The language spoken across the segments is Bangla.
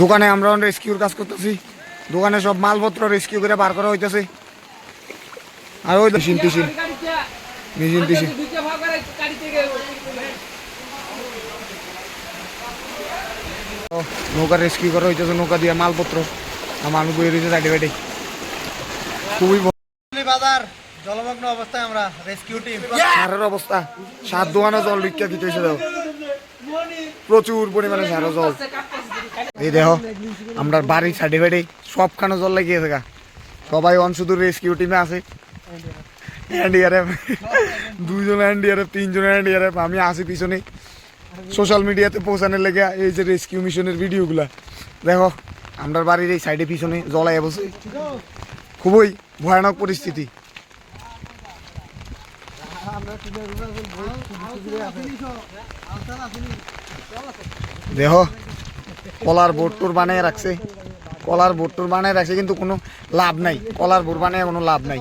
দোকানে আমরা রেস্কিউর কাজ করতেছি। দোকানে সব মালপত্র রেস্কিউ করে বার করা হইতেছে। আর ওই মেশিন টিশিন। মেশিন টিশিন। নৌকা রেস্কিউ করা হইতেছে নৌকা দিয়ে মালপত্র। মানুষ বয়ে রয়েছে সাইডে বাইডে। খুবই বাজার জলমগ্ন অবস্থায় আমরা রেস্কিউ টিম সারের অবস্থা। সাত দোকানে জল ভিক্ষা দিতে হয়েছে দেখো প্রচুর পরিমাণে সারের জল। এই দেখো, আমরা বাড়ির সাইডে বাইডে সবখানে জল লাগিয়েছে গা। সবাই অন শুধু রেস্কিউ টিমে আছে। এনডিআরএফ দুইজন এনডিআরএফ তিনজন এনডিআরএফ আমি আসি পিছনে। সোশ্যাল মিডিয়াতে পৌঁছানোর লেগে এই যে রেস্কিউ মিশনের ভিডিওগুলা দেখো, আমরা বাড়ির এই সাইডে পিছনে জলাই বসে। খুবই ভয়ানক পরিস্থিতি। দেহ কলার বোট টোর বানিয়ে রাখছে। কলার বোট টোর বানিয়ে রাখছে কিন্তু কোনো লাভ নাই। কলার বোট বানিয়ে কোনো লাভ নাই।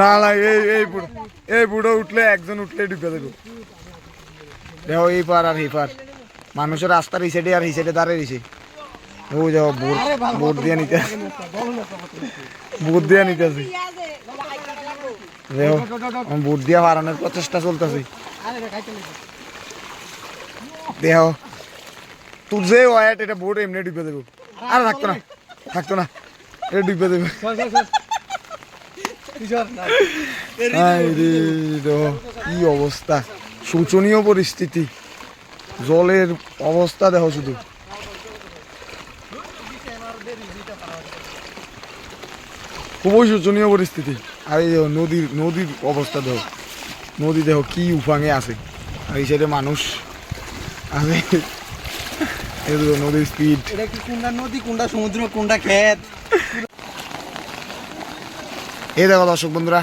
না না, এই এই বুড়ো এই বুড়ো উঠলে একজন উঠলে ঢুকে দেবো। দেখো, এই পার আর এই পার। মানুষের রাস্তার এই সাইডে আর এই সাইডে দাঁড়িয়ে রয়েছে। ও যাও বোট বোট দিয়ে নিতে বোট দিয়ে নিতে আছে দেখো, বোট দিয়ে হারানোর প্রচেষ্টা চলতেছে। দেহ তোর যে ওয়াট এটা বোট এমনি ডুবে দেবো। আর থাকতো না। থাকতো না। এটা ডুবে দেবে। কি অবস্থা? শোচনীয় পরিস্থিতি। জলের অবস্থা দেখো শুধু। খুবই শোচনীয় পরিস্থিতি। আর এই দেখো নদীর নদীর অবস্থা দেখো। নদী দেখো কি উফাঙে আছে। আর এই সাইডে মানুষ। আছে দেখো নদীর স্পিড এটা কি কোনটা নদী কোনটা সমুদ্র কোনটা ক্ষেত? এই দেখো দর্শক বন্ধুরা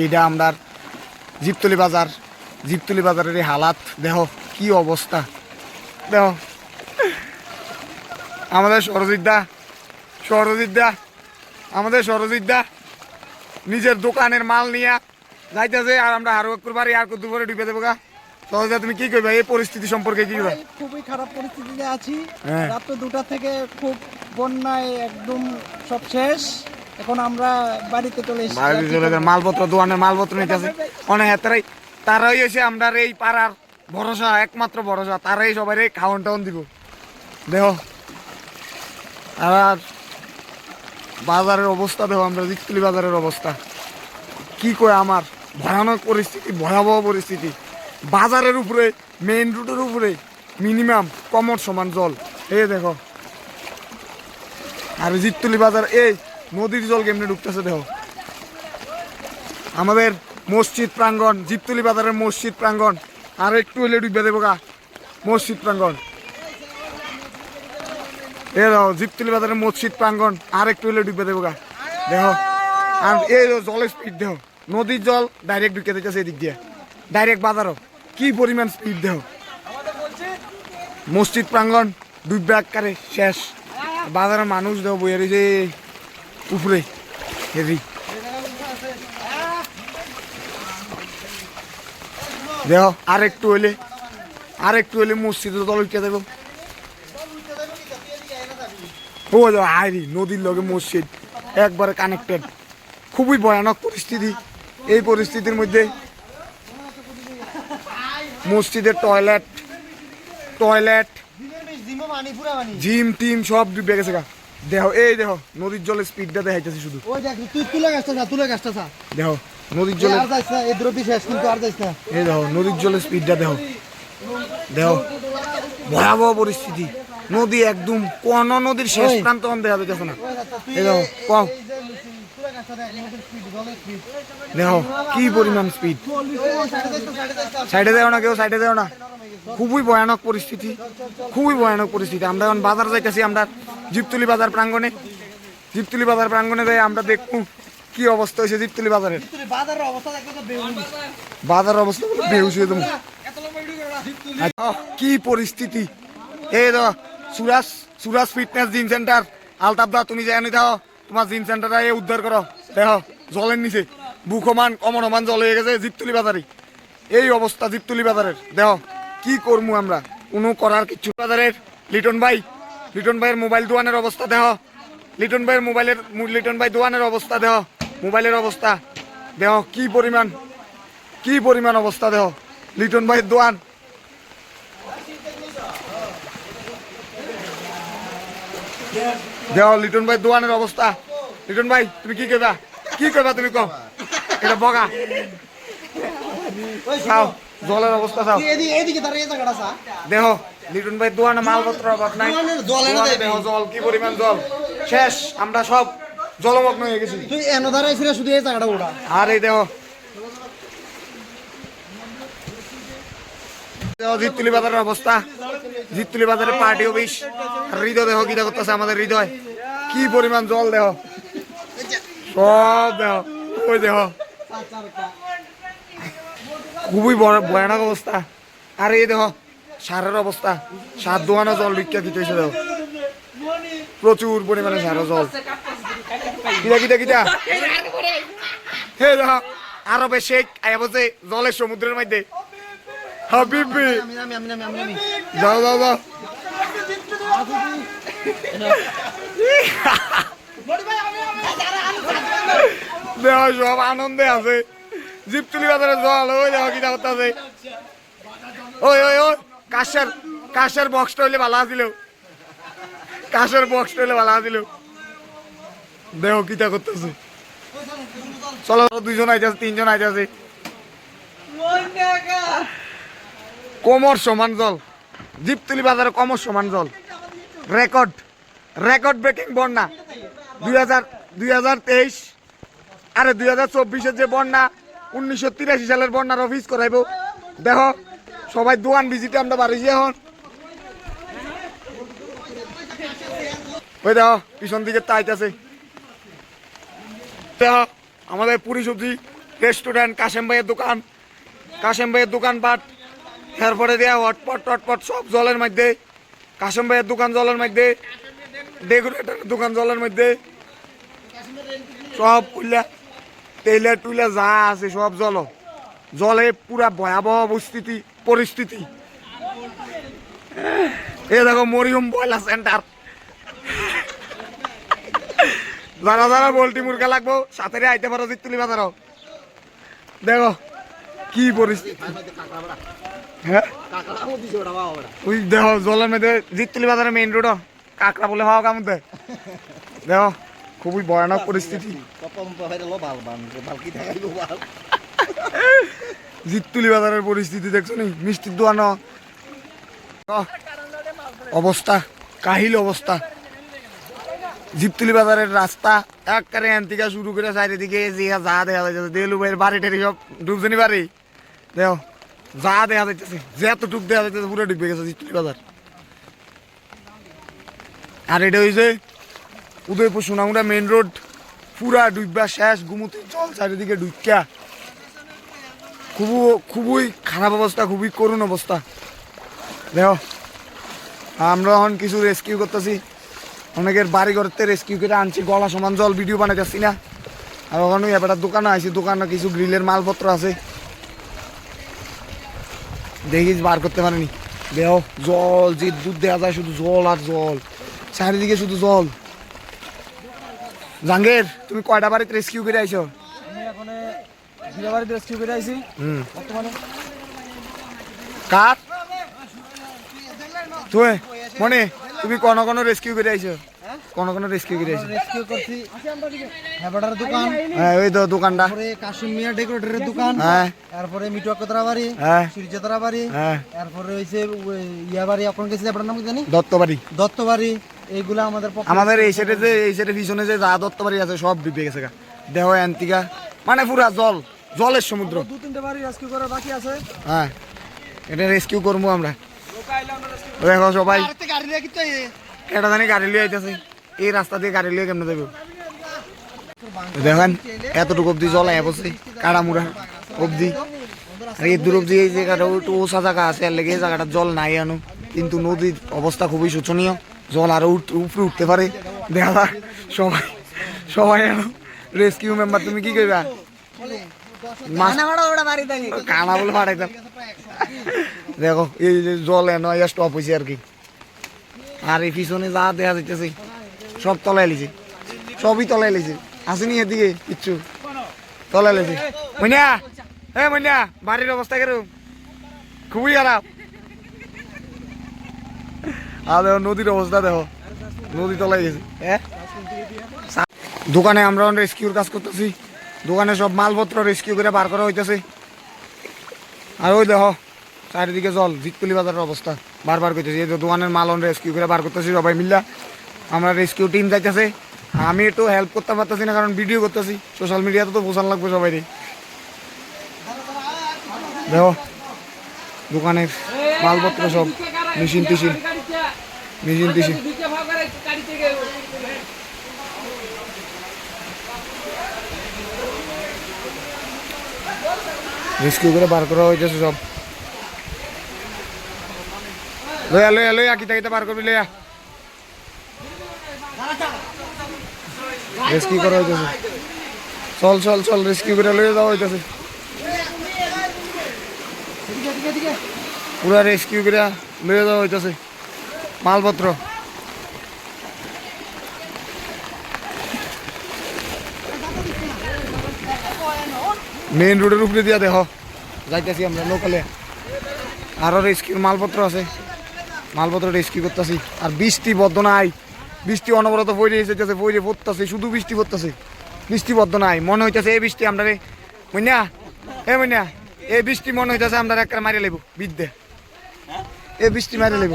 এইটা আমরা জিপতলি বাজার জিপতলি বাজারের এই হালাত দেখো কি অবস্থা। দেখো আমাদের সরজিৎ দা সরজিৎ দা আমাদের সরজিৎ দা নিজের দোকানের মাল নিয়ে যাইতেছে আর আমরা হারু বাড়ি আর কত পরে ডুবে দেবো গা। তুমি কি করবে? এই পরিস্থিতি সম্পর্কে কি করবে? খুবই খারাপ পরিস্থিতিতে আছি। হ্যাঁ। রাত্র দুটা থেকে খুব বন্যায় একদম সব শেষ। এখন আমরা বাড়িতে চলে এসেছি। বাইরে চলে গেছে মালপত্র দোকানের মালপত্র নিতেছে অনেক হেতারাই তারাই এসে আমরা এই পাড়ার ভরসা একমাত্র ভরসা তারাই সবাই খাওয়ান টাউন দিব। দেহ আর বাজারের অবস্থা দেখো আমরা জিতকুলি বাজারের অবস্থা। কি কয় আমার? ভয়ানক পরিস্থিতি ভয়াবহ পরিস্থিতি। বাজারের উপরে মেইন রোডের উপরে মিনিমাম কমর সমান জল। এই দেখো। আর জিততুলি বাজার, এই নদীর জল কেমনে ঢুকতেছে দেখো। আমাদের মসজিদ প্রাঙ্গণ জিপতুলি বাজারের মসজিদ প্রাঙ্গণ, আর একটু হলে ডুবে দেবো গা। মসজিদ প্রাঙ্গণ। এ দেখো জিপতুলি বাজারের মসজিদ প্রাঙ্গণ, আর একটু হলে ডুবে দেবো গা। দেখো। আর এই জলের স্পিড দেখো। নদীর জল ডাইরেক্ট ঢুকে দিতেছে এদিক দিয়ে। ডাইরেক্ট বাজারও। কি পরিমাণ স্পিড দেখো মসজিদ প্রাঙ্গণ ডুববে আকারে শেষ। বাজারের মানুষ দেখো বইয়ে যে উপরে, হেভি। দেহ আর একটু হইলে আর একটু হইলে মসজিদে জল উঠে দেবো ও নদীর লগে মসজিদ, একবারে কানেক্টেড খুবই ভয়ানক পরিস্থিতি। এই পরিস্থিতির মধ্যে মসজিদের টয়লেট টয়লেট জিমো টিম সব ডুবে গেছে গা। দেখো এই দেখো নদীর জলের স্পিডটা দেখাইতেছি শুধু। ওই দেখ তুই তুলে গাছটা যা তুলে গাছটা যা দেখো নদীর জলের আর যাইছ না এই দ্রব্য শেষ কিন্তু আর যাইছ না। এই দেখো নদীর জলের স্পিডটা দেখো। দেখো ভয়াবহ পরিস্থিতি। নদী একদম কোন নদীর শেষ। প্রান্ত দেখা যাইতেছে না। এই দেখো, কও। দেখ কি পরিমাণ স্পিড সাইডে। দেও না কেউ সাইডে দেও না। খুবই ভয়ানক পরিস্থিতি খুবই ভয়ানক পরিস্থিতি। আমরা এখন বাজার যাইতেছি আমরা জিপতুলি বাজার প্রাঙ্গণে। জিপতুলি বাজার প্রাঙ্গণে যাই আমরা দেখব কি অবস্থা হয়েছে জিপতুলি বাজারের। বাজার অবস্থা বেহুশ না। আচ্ছা, কি পরিস্থিতি। এই তো Suraj Suraj fitness gym centre Altaf দা তুমি জানি দাও তোমার জিম সেন্টারটা এই উদ্ধার করো। দেখো, জলের নিচে। বুকমান কমনমান জল হয়ে গেছে, জিপতুলি বাজারে। এই অবস্থা জিপতুলি বাজারের। দেখো, কি করব আমরা? কোনো করার কিছু বাজারের লিটন ভাই, লিটন ভাইয়ের মোবাইল দোকানের অবস্থা দেহ লিটন ভাইয়ের মোবাইলের লিটন ভাই দোকানের অবস্থা দেহ মোবাইলের অবস্থা। দেহ কি পরিমাণ কি পরিমাণ অবস্থা দেহ লিটন ভাইয়ের দোকান দেহ লিটন ভাই দোকানের অবস্থা। লিটন ভাই তুমি কি করবা কি করবা তুমি কও? এটা বগা। জলের অবস্থা সা দেহ লিটন ভাই দোকানে মালপত্র অভাব নাই। দেহ জল কি পরিমাণ জল? শেষ আমরা সব জলমগ্ন হয়ে গেছি। তুই এনো দাঁড়াইছিল শুধু এই জায়গাটা ওটা আর এই দেহ। জিতুলি বাজারের অবস্থা। জিতুলি বাজারের পার্টি অফিস। হৃদয় দেহ কিটা করতেছে আমাদের হৃদয়? কি পরিমাণ জল দেহ? সব দেহ, ওই দেহ। খুবই ভয়ানক অবস্থা। আর এই দেহ, সারের অবস্থা। সার দোকানে জল বিক্রিয়া দিতে হয়েছে দেহ। প্রচুর পরিমাণে সারের জল। কিটা কিটা কিটা হে দেহ, আরবে শেখ আয়া বসে জলের সমুদ্রের মধ্যে। হাবিবি। যাও যাও যাও। দেহ সব আনন্দে আছে। জিপতুলি বাজারে জল, ওই দেহ কিটা করতেছে ওই ওই ওই, কাশের কাশের বক্সটা হইলে ভালো আছিল। কাশের বক্সটা হইলে ভালো আছিল। দেহ কিটা করতেছে? চলো দুইজন আইতেছে, তিনজন আইতেছে। কোমর সমান জল। জিপতুলি বাজারে কোমর সমান জল। রেকর্ড। রেকর্ড ব্রেকিং বন্যা। দুই হাজার দুই হাজার তেইশ আরে দুই হাজার চব্বিশের যে বন্যা, উনিশশো তিরাশি সালের বন্যার অফিস করাইব। দেখো সবাই দোকান ভিজিটে আমরা বাড়িছি এখন ওই দেখো পিছন দিকে তাইতেছে দেখো আমাদের পুরি সবজি রেস্টুরেন্ট কাশেম ভাইয়ের দোকান। কাশেম ভাইয়ের দোকানপাট, এরপরে দেওয়া হটপট, টটপট, সব জলের মধ্যে। কাশেম ভাইয়ের দোকান জলের মধ্যে, ডেকোরেটরের দোকান জলের মধ্যে। সব কুল্লা তেলে টুলে যা আছে সব জল। জলে পুরা ভয়াবহ পরিস্থিতি পরিস্থিতি। এ দেখো মরিয়ম বয়লা সেন্টার যারা যারা বলটি মুরগা লাগবো, সাথে আইতে পারো জিতুলি বাজারও। দেখো। কি পরিস্থিতি? হ্যাঁ? ওই দেখো, জলের মধ্যে জিতুলি বাজারের মেইন রোড কাকড়া বলে হওয়া কাম দেখো, খুবই ভয়ানক পরিস্থিতি। জিতুলি বাজারের পরিস্থিতি দেখছ নি? মিষ্টির দোয়ানো অবস্থা, কাহিল অবস্থা। জিপতুলি বাজারের রাস্তা একবারে এনতিকা শুরু করে চারিদিকে যে যা দেখা যাইতেছে দেলু ভাইয়ের বাড়ি টাড়ি সব ডুবজনি বাড়ি? দেখো যা দেখা যাইতেছে যতটুক দেখা যাইতেছে, পুরো ডুবে গেছে জিপতুলি বাজার। আর এটা হয়েছে উদয়পুর সোনামুড়া মেইন রোড, পুরা ডুববা শেষ, গুমুতে জল চারিদিকে ডুবকা খুবই খুবই খারাপ অবস্থা, খুবই করুণ অবস্থা। দেখো আমরা এখন কিছু রেস্কিউ করতেছি। অনেকের বাড়ি ঘরতে রেস্কিউ করে আনছি, গলা সমান জল ভিডিও বানাইতেছি না। আর ওখানে এবার দোকানে আইছি, দোকানে কিছু গ্রিলের মালপত্র আছে। দেখি বার করতে পারেনি। দেহ জল যে দুধ দেওয়া যায় শুধু জল আর জল। চারিদিকে শুধু জল। জাঙ্গের তুমি কয়টা বাড়িতে রেস্কিউ করে আইছো? আমি এখন দিলাবাড়িতে রেস্কিউ করে আইছি। হুম। বর্তমানে। কার? তুই মনে তুমি কোন কোন রেস্কিউ করে আইছো? কোন কোন রেস্কিউ করে রেস্কিউ করছি। হেবাটার দোকান। হ্যাঁ ওই তো দোকানটা। তারপরে কাশিম মিয়া ডেকোরেটরের দোকান। হ্যাঁ। তারপরে মিটুয়া কোতরা বাড়ি হ্যাঁ। হ্যাঁ। তারপরে হইছে ওই ইয়া বাড়ি। আপনার নাম কি জানি? দত্তবাড়ি। দত্ত বাড়ি এইগুলা আমাদের পক্ষে- আমাদের এই সাইডে যে এই সাইডে পিছনে যে যা দত্তবাড়ি আছে সব ডুবে গেছে গা। দেহ অ্যান্তিকা মানে পুরা জল। জলের সমুদ্র। দু তিনটে বাড়ি রেস্কিউ করার বাকি আছে। হ্যাঁ। এটা রেস্কিউ করব আমরা। দেখো সবাই। গাড়ি রেখে এটা জানি গাড়ি লিয়ে আইতেছে। এই রাস্তা দিয়ে গাড়ি লিয়ে কেমনে যাবে? দেখেন, এতটুকু অব্দি জল আয়া বসে কাড়ামুড়া অব্দি আর এই দূর অব্দি এই জায়গাটা একটু ওসা জায়গা আছে আর লেগে জায়গাটা জল নাই আনো। কিন্তু নদীর অবস্থা খুবই শোচনীয়। জল আরও উঠ- উপরে উঠতে পারে দেখা যাক সবাই সবাই আনো। রেস্কিউ মেম্বার তুমি কি করবা কানা বলে দেখো এই জল এনে স্টপ হয়েছে আর কি। আর এই পিছনে যা দেখা যাইতেছে, সব তলায় লিছে সবই তলায় লিছে আসেনি এদিকে কিচ্ছু। তলায় লিছে মইনা, এ মইনা, বাড়ির অবস্থা কেরম খুবই খারাপ। আর দেখো, নদীর অবস্থা দেখো। নদী তলায় গেছে। হ্যাঁ দোকানে আমরা রেস্কিউর কাজ করতেছি। দোকানে সব মালপত্র রেস্কিউ করে বার করা হইতেছে। আর ওই দেখো চারিদিকে জল জিতপুলি বাজারের অবস্থা। বারবার করতেছি এই দোকানের অন রেস্কিউ করে বার করতেছি, সবাই মিল্লা। আমরা রেস্কিউ টিম যাইতেছে। আমি একটু হেল্প করতে পারতেছি না, কারণ ভিডিও করতেছি। সোশ্যাল মিডিয়াতে তো বোঝান লাগবে সবাই দেখো, দোকানের মালপত্র সব মেশিন টিশিন মেশিন টিশিন রেস্কিউ করে বার করা হয়েছে সব। লইয়া লইয়া লইয়া কিতা কিতা বার করবি লইয়া রেস্কিউ করা হইতেছে। চল চল চল রেস্কিউ করে লইয়া যাওয়া হইতেছে। পুরা রেস্কিউ করে লইয়া যাওয়া হইতেছে। মালপত্র মেইন রোডের উপরে দিয়া দেখো। যাইতেছি আমরা লোকালে আরও রেস্কিউর মালপত্র আছে। মালপত্র রেস্কিউ করতেছি। আর বৃষ্টি বদ্ধ নাই। বৃষ্টি অনবরত পড়ে এসেছে পড়ে পড়তেছে শুধু বৃষ্টি পড়তেছে। বৃষ্টি বদ্ধ নাই। মনে হইতেছে এই বৃষ্টি আমরা রে মইনা এ মইনা এই বৃষ্টি মনে হইতেছে আমরা একটা মারি লেবু বিদ্যে। এই বৃষ্টি মারি লেবু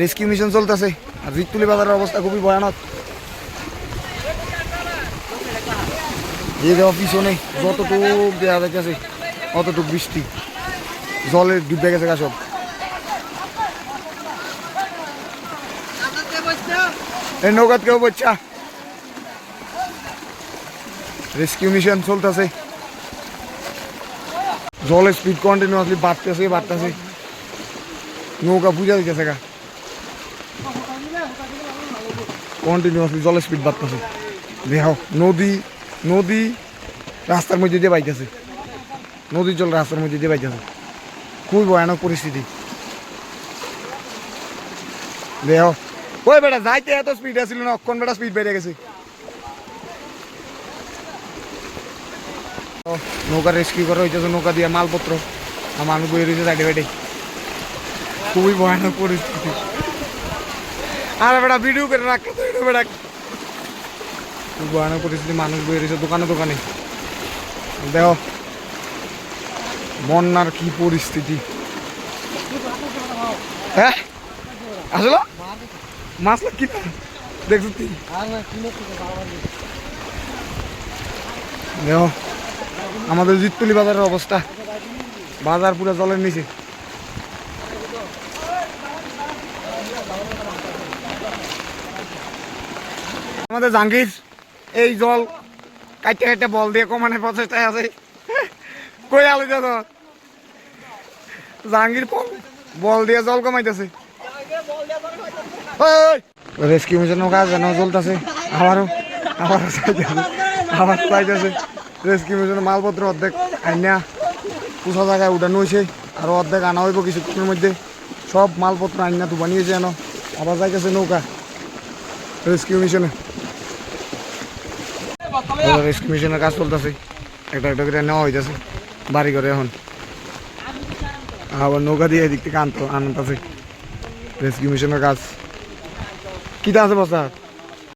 রেস্কিউ মিশন চলতেছে। আর রিতুলি বাজারের অবস্থা খুবই ভয়ানক। এই দেখো পিছনে যতটুক দেওয়া যাইতেছে, অতটুক বৃষ্টি। জলে ডুবে গেছে সব। এই নৌকাত কেউ বাচ্চা রেস্কিউ মিশন চলতেছে। জলের স্পিড কন্টিনিউয়াসলি বাড়তেছে বাড়তেছে। নৌকা বুঝা দিতেছে গা। কন্টিনিউয়াসলি জলের স্পিড বাড়তেছে। দেখো, নদী নদী রাস্তার মধ্যে দিয়ে বাইতেছে। নদীর জল রাস্তার মধ্যে দিয়ে বাইতেছে। খুবই ভয়ানক পরিস্থিতি। দেখো ওই বেটা, যাইতে এত স্পিড আসছিল না, অক্ষণ বেটা স্পিড বেড়ে গেছে। নৌকা রেস্কিউ করা হইতেছে, নৌকা দিয়ে মালপত্র। আর মানুষ বয়ে রয়েছে সাইডে বাইডে। খুবই ভয়ানক পরিস্থিতি। আর বেটা ভিডিও করে রাখতে বেটা ভয়ানক পরিস্থিতি, মানুষ বয়ে রয়েছে দোকানে দোকানে। দেখো, বন্যার কি পরিস্থিতি। হ্যাঁ? আসলো? মাছ কি দেখছ তুই দেখো, আমাদের জিততুলি বাজারের অবস্থা। বাজার পুরো জলের নিচে। আমাদের জাঙ্গির এই জল কাটতে কাটতে বল দিয়ে কমানোর প্রচেষ্টায় আছে। কই আলো যা জাহাঙ্গীর বল- দিয়ে জল কমাইতেছে। রেস্কিউ মিশনের কাজ যেন চলতেছে। আবারও আবারও চাইতেছে আবার চাইতেছে রেস্কিউ মিশনের মালপত্র অর্ধেক আইনা পুষা জায়গায় উঠানো হয়েছে আর অর্ধেক আনা হইব কিছুক্ষণের মধ্যে। সব মালপত্র আইনা তো বানিয়েছে যেন। আবার যাইতেছে নৌকা। রেস্কিউ মিশনে রেস্কিউ মিশনের কাজ চলতেছে। একটা একটা করে নেওয়া হইতেছে। বাড়ি ঘরে এখন। আবার নৌকা দিয়ে এদিক থেকে আনতো আনতেছে। রেস্কিউ মিশনের কাজ। কীটা আছে বস্তা